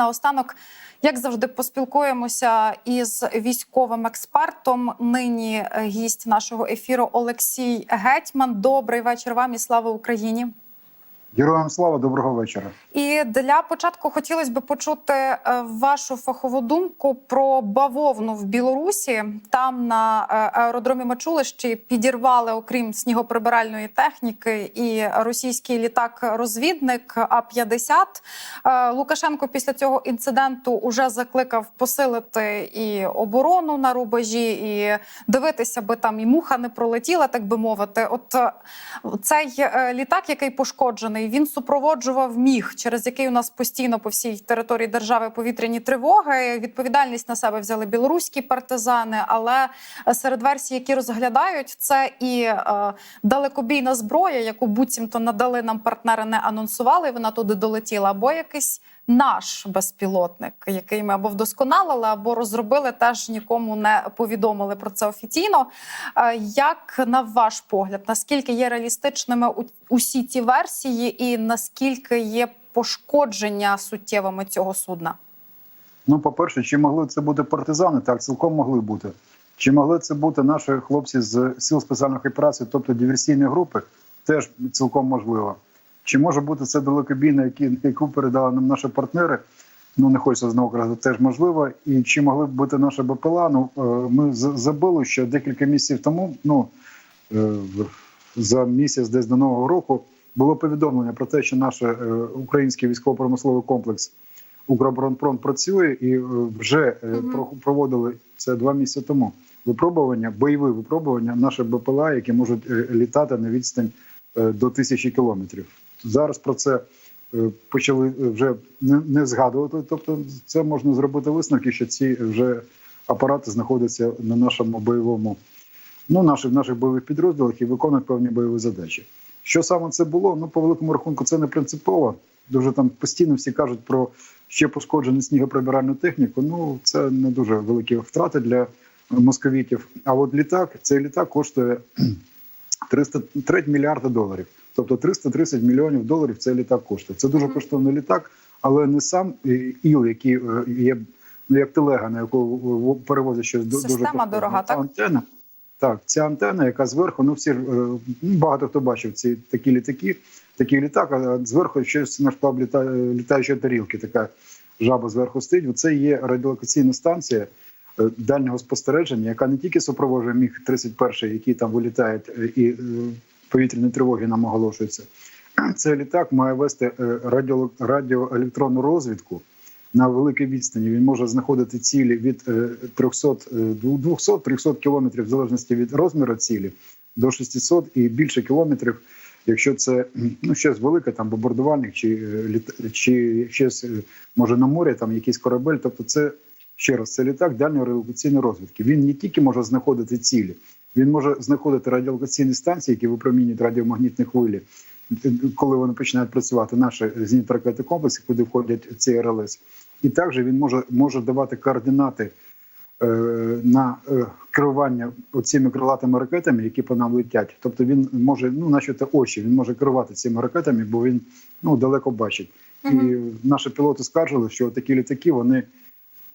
наостанок, як завжди, поспілкуємося із військовим експертом. Нині е, гість нашого ефіру Олексій Гетьман. Добрий вечір вам і слава Україні. Героям слава, доброго вечора. І для початку хотілося б почути е, вашу фахову думку про бавовну в Білорусі. Там на е, аеродромі Мачулищі підірвали, окрім снігоприбиральної техніки, і російський літак-розвідник А 50 Е, Лукашенко після цього інциденту уже закликав посилити і оборону на рубежі, і дивитися, би там і муха не пролетіла, так би мовити. От цей літак, який пошкоджений, він супроводжував міг, через який у нас постійно по всій території держави повітряні тривоги. Відповідальність на себе взяли білоруські партизани. Але серед версій, які розглядають, це і е, далекобійна зброя, яку буцімто надали нам партнери, не анонсували. Вона туди долетіла, або якийсь наш безпілотник, який ми або вдосконалили, або розробили, теж нікому не повідомили про це офіційно. Е, Як на ваш погляд, наскільки є реалістичними усі ці версії, і наскільки є пошкодження суттєвими цього судна? Ну, по-перше, чи могли це бути партизани? Так, цілком могли бути. Чи могли це бути наші хлопці з сил спеціальних операцій, тобто диверсійні групи, теж цілком можливо. Чи може бути це далекобійна, яку передали нам наші партнери? Ну, не хочеться знову казати, теж можливо. І чи могли б бути наші БПЛА? Ну, е, ми забули, що декілька місяців тому, ну, е, за місяць десь до Нового року, було повідомлення про те, що наш е, український військово-промисловий комплекс Укроборонпром працює і вже Мгм. проводили це два місяці тому. Випробування, бойові випробування наших БПЛА, які можуть літати на відстань до тисячі кілометрів. Зараз про це е, почали вже не, не згадувати. Тобто, це можна зробити висновки, що ці вже апарати знаходяться на нашому бойовому, ну наших наших бойових підрозділах і виконують певні бойові задачі. Що саме це було? Ну, по великому рахунку, це не принципово. Дуже там постійно всі кажуть про ще пошкоджену снігоприбиральну техніку. Ну це не дуже великі втрати для московітів. А от літак, цей літак коштує 303 мільярда доларів. Тобто 330 мільйонів доларів цей літак коштує. Це дуже коштовний літак, але не сам е, іл, який е, є ну, як телега, на яку перевозять щось ду- дуже Система дорога, так? антенна. Так, ця антенна, яка зверху, ну всі е, ну, багато хто бачив ці такі літаки, такий літак, а зверху щось на штаб літа, літаючої тарілки, така жаба зверху стоїть. Це є радіолокаційна станція дальнього спостереження, яка не тільки супроводжує міг 31 який там вилітає е, і е, повітряні тривоги нам оголошуються. Цей літак має вести е, радіо, радіоелектронну розвідку на великій відстані. Він може знаходити цілі від е, 300, е, 200-300 кілометрів в залежності від розміру цілі до 600 і більше кілометрів, якщо це ну щось велике, там бомбардувальник чи е, чи щось е, може на морі, там якийсь корабель. Тобто, це ще раз це літак дальньої радіолокаційної розвідки. Він не тільки може знаходити цілі, він може знаходити радіолокаційні станції, які випромінюють радіомагнітні хвилі, коли вони починають працювати. Наші зенітно ракетні комплекси, куди входять ці РЛС. І також він може, може давати координати е, на е, керування цими крилатими ракетами, які по нам летять. Тобто він може, ну начебто очі, він може керувати цими ракетами, бо він ну далеко бачить. І наші пілоти скаржили, що такі літаки вони.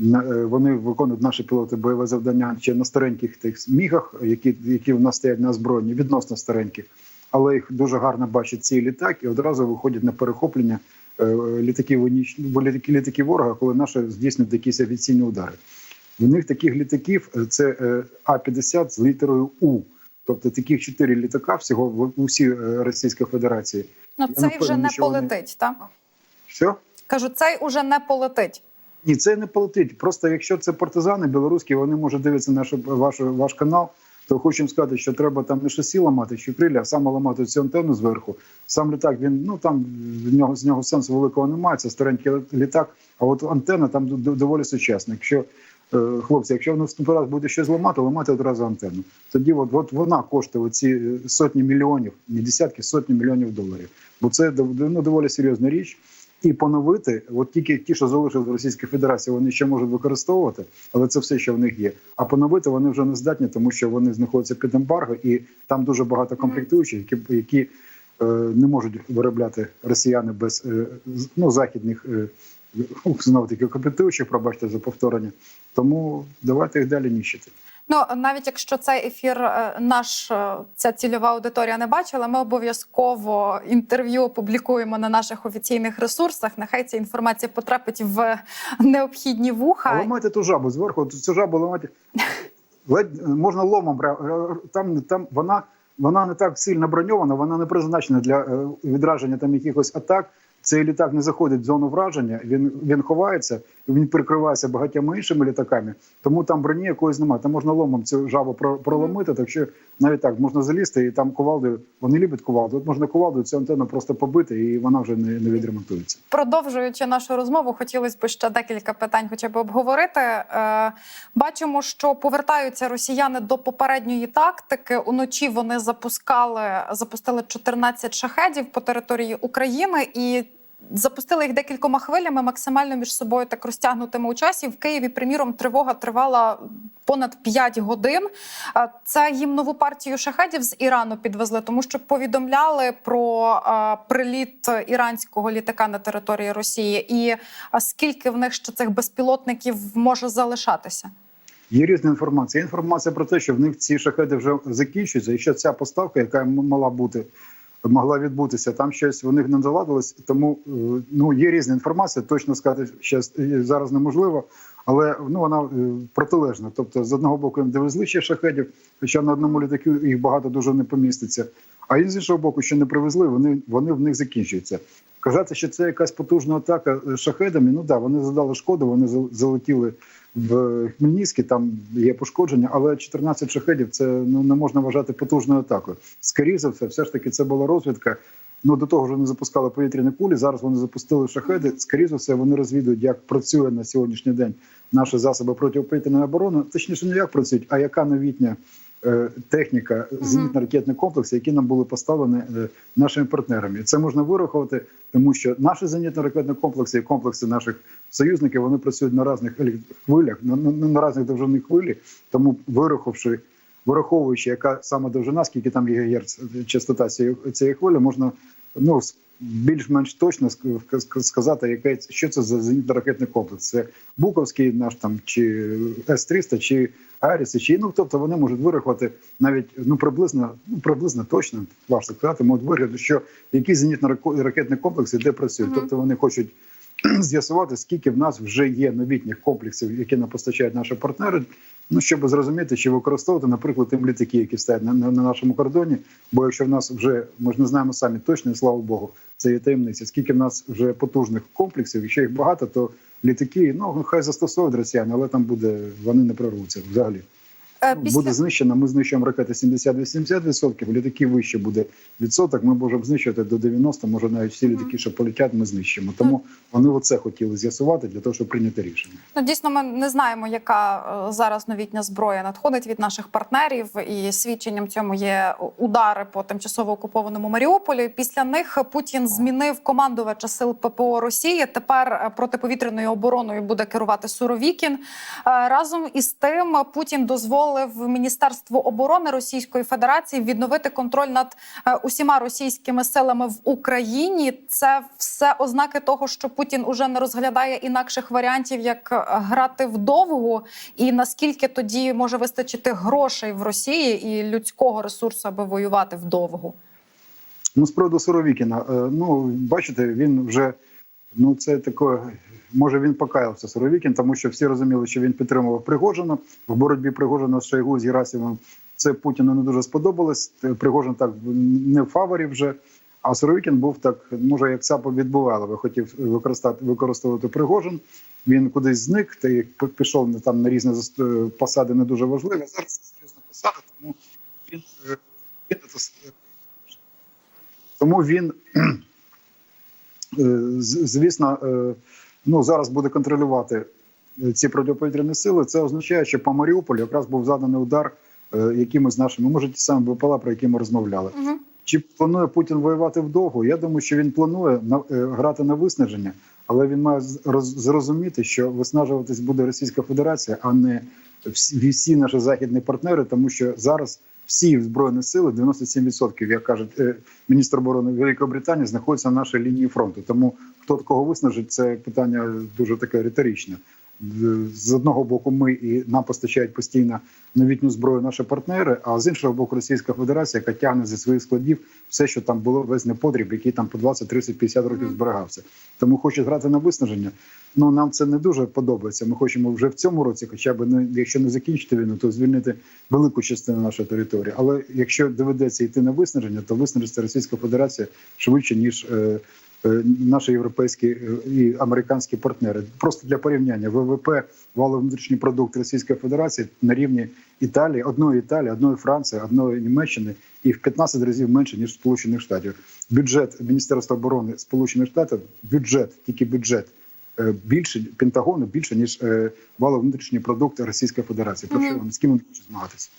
Е, Вони виконують наші пілоти бойове завдання ще на стареньких тих мігах, які, які в нас стоять на озброєнні, відносно стареньких, але їх дуже гарно бачать ці літак і одразу виходять на перехоплення е, літаків виніч- літаки, літаки ворога, коли наші здійснюють якісь авіаційні удари. В них таких літаків е, це е, А-50 з літерою У. Тобто таких чотири літака всього в усій е, Російській Федерації. Ну цей вже не що вони- полетить. Так Все? кажу, цей уже не полетить. Ні, це не полетить. Просто якщо це партизани білоруські, вони може дивитися наш ваш, ваш канал. То хочу сказати, що треба там не шасі ламати чи крилля, а саме ламати цю антенну зверху. Сам літак він ну там в нього з нього сенсу великого немає. Це старенький літак. А от антенна там доволі сучасна. Якщо е, хлопці, якщо наступний раз буде щось ламати, ламати одразу антенну. Тоді от, от вона коштує ці сотні мільйонів, не десятки, сотні мільйонів доларів. Бо це ну, доволі серйозна річ. І поновити, от тільки ті, що залишили в Російській Федерації, вони ще можуть використовувати, але це все, що в них є. А поновити вони вже не здатні, тому що вони знаходяться під ембарго, і там дуже багато комплектуючих, які, які е, не можуть виробляти росіяни без е, ну, західних е, знову таки комплектуючих, пробачте за повторення. Тому давайте їх далі ніщити. Ну навіть якщо цей ефір е, наш е, ця цільова аудиторія не бачила, ми обов'язково інтерв'ю опублікуємо на наших офіційних ресурсах. Нехай ця інформація потрапить в необхідні вуха. ламайте ту жабу зверху, цю жабу ламати ледь можна ломом. бра- Там, там вона, вона не так сильно броньована, вона не призначена для е, відраження там якихось атак. Цей літак не заходить в зону враження, він, він ховається, він прикривається багатьма іншими літаками, тому там броні якоїсь немає. Там можна ломом цю жабу про- проломити, так що навіть так можна залізти і там кувалдою. Вони люблять кувалду. От можна кувалдою цю антенну просто побити, і вона вже не, не відремонтується. Продовжуючи нашу розмову, хотілося б ще декілька питань, хоча б обговорити. Е, бачимо, що повертаються росіяни до попередньої тактики. Уночі вони запускали запустили 14 шахедів по території України і. Запустили їх декількома хвилями, максимально між собою так розтягнутими у часі. В Києві, приміром, тривога тривала понад 5 годин. Це їм нову партію шахедів з Ірану підвезли, тому що повідомляли про приліт іранського літака на території Росії. І скільки в них ще цих безпілотників може залишатися? Є різна інформація. Є інформація про те, що в них ці шахеди вже закінчуються, і що ця поставка, яка мала бути, могла відбутися, там щось у них не заладилось. Тому е, ну є різна інформація. Точно сказати щас, е, зараз неможливо, але ну вона е, протилежна. Тобто, з одного боку їм довезли ще шахедів, хоча на одному літаку їх багато дуже не поміститься. А з іншого боку, що не привезли, вони вони в них закінчуються. Казати, що це якась потужна атака е, шахедами. Ну да, вони задали шкоду, вони залетіли в Хмельницький, там є пошкодження, але 14 шахедів це ну не можна вважати потужною атакою. Скоріше за все, все ж таки, це була розвідка. Ну до того ж вони запускали повітряні кулі. Зараз вони запустили шахеди. Скоріше все, вони розвідують, як працює на сьогоднішній день наші засоби протиповітряної оборони. Точніше, не як працюють, а яка новітня техніка, зенітно-ракетний комплекси, які нам були поставлені е, нашими партнерами. І це можна вирахувати, тому що наші зенітно-ракетні комплекси і комплекси наших союзників вони працюють на різних хвилях, на, на, на різних довжинних хвилі. Тому вирахувавши, вираховуючи, яка саме довжина, скільки там гігагерц частота цієї, цієї хвилі, можна ну більш-менш точно ск- ск- сказати, яке що це за зенітно-ракетний комплекс. Це Буковський наш там чи С-300, чи Аріси, чи ну тобто вони можуть вирахувати навіть ну приблизно, ну приблизно точно важко сказати, можуть вирахувати, що які зенітно-ракетні комплекси де працюють. Мгм. Тобто вони хочуть з'ясувати, скільки в нас вже є новітніх комплексів, які нам постачають наші партнери. Ну щоб зрозуміти, чи використовувати, наприклад, тим літаки, які стоять на, на, на нашому кордоні. Бо якщо в нас вже ми ж не знаємо самі точно, і слава Богу, це є таємниця. Скільки в нас вже потужних комплексів, якщо їх багато, то літаки, ну хай застосовують росіяни, але там буде вони не прорвуться взагалі. Е, Ну, Буде знищено. Ми знищуємо ракети 70-80%, літаки вище буде відсоток. Ми можемо знищувати до 90%, може навіть всі літаки, що полетять, ми знищимо. Тому вони оце хотіли з'ясувати для того, щоб прийняти рішення. Ну, дійсно, ми не знаємо, яка е, зараз новітня зброя надходить від наших партнерів, і свідченням цьому є удари по тимчасово окупованому Маріуполі. Після них Путін змінив командувача сил ППО Росії. Тепер е, протиповітряною обороною буде керувати Суровікін. Разом із тим Путін дозволив Міністерству оборони Російської Федерації відновити контроль над е, усіма російськими силами в Україні. Це все ознаки того, що Путін уже не розглядає інакших варіантів, як е, грати вдовгу, і наскільки тоді може вистачити грошей в Росії і людського ресурсу, аби воювати вдовгу. Ну, з приводу Суровікіна, е, ну бачите, він вже ну це таке. Може він покаявся Суровікін, тому що всі розуміли, що він підтримував Пригожина в боротьбі Пригожина з Шойгу з Герасимовим. Це Путіну не дуже сподобалось. Пригожин так не в фаворі вже. А Суровікін був так, може, як ЦАПа відбувало, хотів використати використовувати Пригожин. Він кудись зник, та й пішов там на різні посади не дуже важливі. Зараз це серйозна посада, тому він, е, тому він, е, звісно, е, ну, зараз буде контролювати е, ці протиповітряні сили. Це означає, що по Маріуполю якраз був заданий удар е, якимось нашими, може, ті самі БПЛА, про які ми розмовляли. Угу. Чи планує Путін воювати вдовго? Я думаю, що він планує на- е, грати на виснаження, але він має зрозуміти, що виснажуватись буде Російська Федерація, а не всі, всі наші західні партнери, тому що зараз всі збройні сили, 97%, як каже міністр оборони Великої Британії, знаходяться на нашій лінії фронту. Тому хто кого виснажить, це питання дуже таке риторичне. З одного боку, ми і нам постачають постійно новітню зброю наші партнери, а з іншого боку, Російська Федерація, яка тягне зі своїх складів все, що там було весь неподріб, який там по 20, 30, 50 років зберігався. Тому хочуть грати на виснаження. Ну нам це не дуже подобається. Ми хочемо вже в цьому році, хоча б не якщо не закінчити війну, то звільнити велику частину нашої території. Але якщо доведеться йти на виснаження, то виснажиться Російська Федерація швидше ніж. Е, Наші європейські е, і американські партнери просто для порівняння ВВП валовий внутрішній продукт Російської Федерації на рівні Італії, одної Італії, одної Франції, одної Німеччини і в 15 разів менше ніж Сполучених Штатів. Бюджет Міністерства оборони Сполучених Штатів, бюджет, тільки бюджет е, більше Пентагону більше ніж е, валовий внутрішній продукт Російської Федерації. Про що з ким вони хочуть змагатися?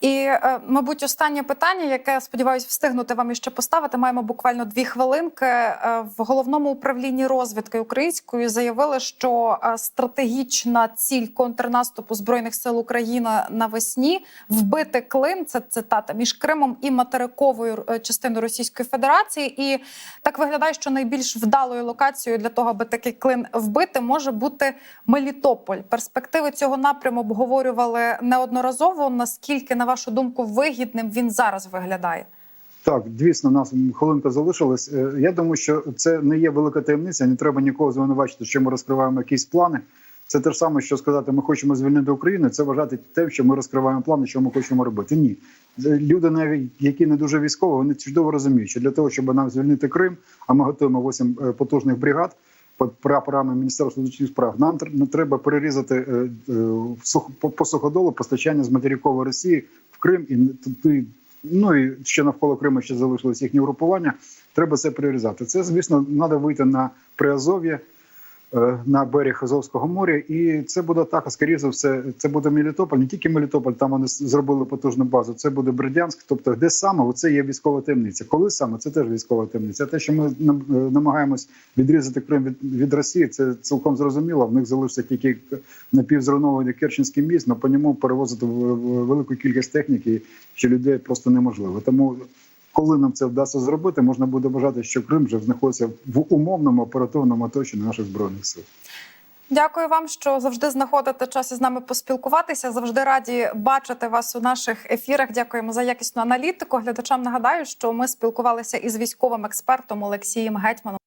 І, е, мабуть, останнє питання, яке сподіваюся встигнути вам іще поставити. Маємо буквально дві хвилинки. Е, В головному управлінні розвідки української заявили, що е, стратегічна ціль контрнаступу збройних сил України навесні вбити Клим. Це цитата між Кримом і материковою частиною Російської Федерації. І так виглядає, що найбільш вдалою локацією для того, аби такий клин вбити, може бути Мелітополь. Перспективи цього напряму обговорювали неодноразово. Наскільки, на вашу думку, вигідним він зараз виглядає? Так, дійсно, нас хвилинка залишилась. Е, Я думаю, що це не є велика таємниця. Не треба нікого звинувачити, що ми розкриваємо якісь плани. Це те ж саме, що сказати, ми хочемо звільнити Україну. Це вважати те, що ми розкриваємо плани, що ми хочемо робити. Ні, Е, люди, навіть які не дуже військові, вони чудово розуміють, що для того, щоб нам звільнити Крим, а ми готуємо 8 е, потужних бригад прапорами Міністерства внутрішніх справ. Нам не треба перерізати е, е, по, суходолу постачання з материкової Росії в Крим і. Ну і ще навколо Криму ще залишилось їхні групування. Треба це прирізати. Це, звісно, треба вийти на Приазов'я, на берег Азовського моря, і це буде так, а скоріше за все, це буде Мелітополь, не тільки Мелітополь, там вони зробили потужну базу. Це буде Бердянськ. Тобто, де саме це є військова таємниця. Коли саме це теж військова таємниця. Те, що ми е, намагаємось відрізати Крим від, від Росії, це цілком зрозуміло. В них залишиться тільки напівзруйнований Керченський міст, але по ньому перевозити велику кількість техніки, що людей просто неможливо. Тому коли нам це вдасться зробити, можна буде бажати, що Крим вже знаходиться в умовному оперативному оточенні наших збройних сил. Дякую вам, що завжди знаходите час із нами поспілкуватися. Завжди раді бачити вас у наших ефірах. Дякуємо за якісну аналітику. Глядачам нагадаю, що ми спілкувалися із військовим експертом Олексієм Гетьманом.